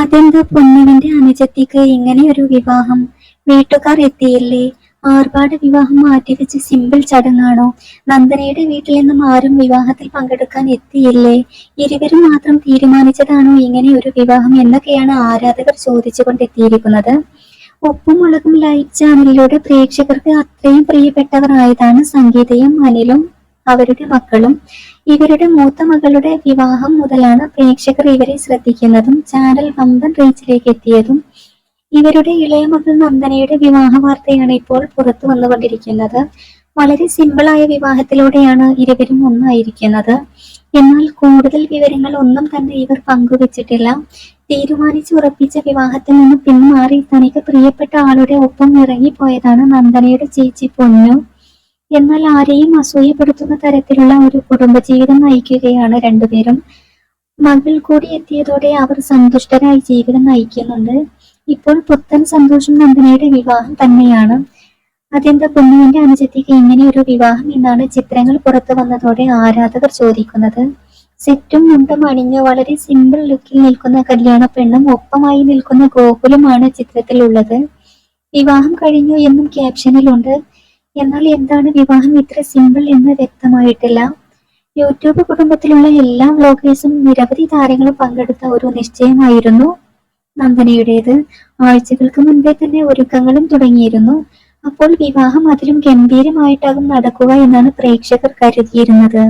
അതെന്താ പൊന്നുവിന്റെ അനുജത്തിക്ക് ഇങ്ങനെ ഒരു വിവാഹം? വീട്ടുകാർ എത്തിയില്ലേ? ആർഭാട വിവാഹം മാറ്റിവെച്ച് സിമ്പിൾ ചടങ്ങാണോ? നന്ദനയുടെ വീട്ടിൽ നിന്നും ആരും വിവാഹത്തിൽ പങ്കെടുക്കാൻ എത്തിയില്ലേ? ഇരുവരും മാത്രം തീരുമാനിച്ചതാണോ ഇങ്ങനെ ഒരു വിവാഹം എന്നൊക്കെയാണ് ആരാധകർ ചോദിച്ചുകൊണ്ടെത്തിയിരിക്കുന്നത്. ഉപ്പും മുളകും ലൈവ് ചാനലിലൂടെ പ്രേക്ഷകർക്ക് അത്രയും പ്രിയപ്പെട്ടവരായതാണ് സംഗീതയും അനിലും അവരുടെ മക്കളും. ഇവരുടെ മൂത്ത മകളുടെ വിവാഹം മുതലാണ് പ്രേക്ഷകർ ഇവരെ ശ്രദ്ധിക്കുന്നതും ചാനൽ വമ്പൻ റീച്ചിലേക്ക് എത്തിയതും. ഇവരുടെ ഇളയ മകൾ നന്ദനയുടെ വിവാഹ വാർത്തയാണ് ഇപ്പോൾ പുറത്തു വന്നുകൊണ്ടിരിക്കുന്നത്. വളരെ സിമ്പിളായ വിവാഹത്തിലൂടെയാണ് ഇരുവരും ഒന്നായിരിക്കുന്നത്. എന്നാൽ കൂടുതൽ വിവരങ്ങൾ ഒന്നും തന്നെ ഇവർ പങ്കുവച്ചിട്ടില്ല. തീരുമാനിച്ചുറപ്പിച്ച വിവാഹത്തിൽ നിന്ന് പിന്മാറി തനിക്ക് പ്രിയപ്പെട്ട ആളുടെ ഒപ്പം ഇറങ്ങിപ്പോയതാണ് നന്ദനയുടെ ചേച്ചി പൊന്നു. എന്നാൽ ആരെയും അസൂയപ്പെടുത്തുന്ന തരത്തിലുള്ള ഒരു കുടുംബജീവിതം നയിക്കുകയാണ് രണ്ടുപേരും. മകൾ കൂടി എത്തിയതോടെ അവർ സന്തുഷ്ടരായി ജീവിതം നയിക്കുന്നുണ്ട്. ഇപ്പോൾ പുത്തൻ സന്തോഷം നന്ദനയുടെ വിവാഹം തന്നെയാണ്. അതെന്താ പൊന്നുവിന്റെ അനുജത്തിക്ക് ഇങ്ങനെ ഒരു വിവാഹം എന്നാണ് ചിത്രങ്ങൾ പുറത്തു വന്നതോടെ ആരാധകർ ചോദിക്കുന്നത്. സെറ്റും മുണ്ടും അണിഞ്ഞ് വളരെ സിമ്പിൾ ലുക്കിൽ നിൽക്കുന്ന കല്യാണ പെണ്ണും ഒപ്പമായി നിൽക്കുന്ന ഗോകുലുമാണ് ചിത്രത്തിലുള്ളത്. വിവാഹം കഴിഞ്ഞു എന്നും ക്യാപ്ഷനിലുണ്ട് എന്നാൽ എന്താണ് വിവാഹം ഇത്ര സിമ്പിൾ എന്ന് വ്യക്തമായിട്ടില്ല. യൂട്യൂബ് കുടുംബത്തിലുള്ള എല്ലാ വ്ലോഗേഴ്സും നിരവധി താരങ്ങളും പങ്കെടുത്ത ഒരു നിശ്ചയമായിരുന്നു. നന്ദനയുടേത്. ആഴ്ചകൾക്ക് മുൻപേ തന്നെ ഒരുക്കങ്ങളും തുടങ്ങിയിരുന്നു. അപ്പോൾ വിവാഹം അതിലും ഗംഭീരമായിട്ടാകും നടക്കുക എന്നാണ് പ്രേക്ഷകർ കരുതിയിരുന്നത്.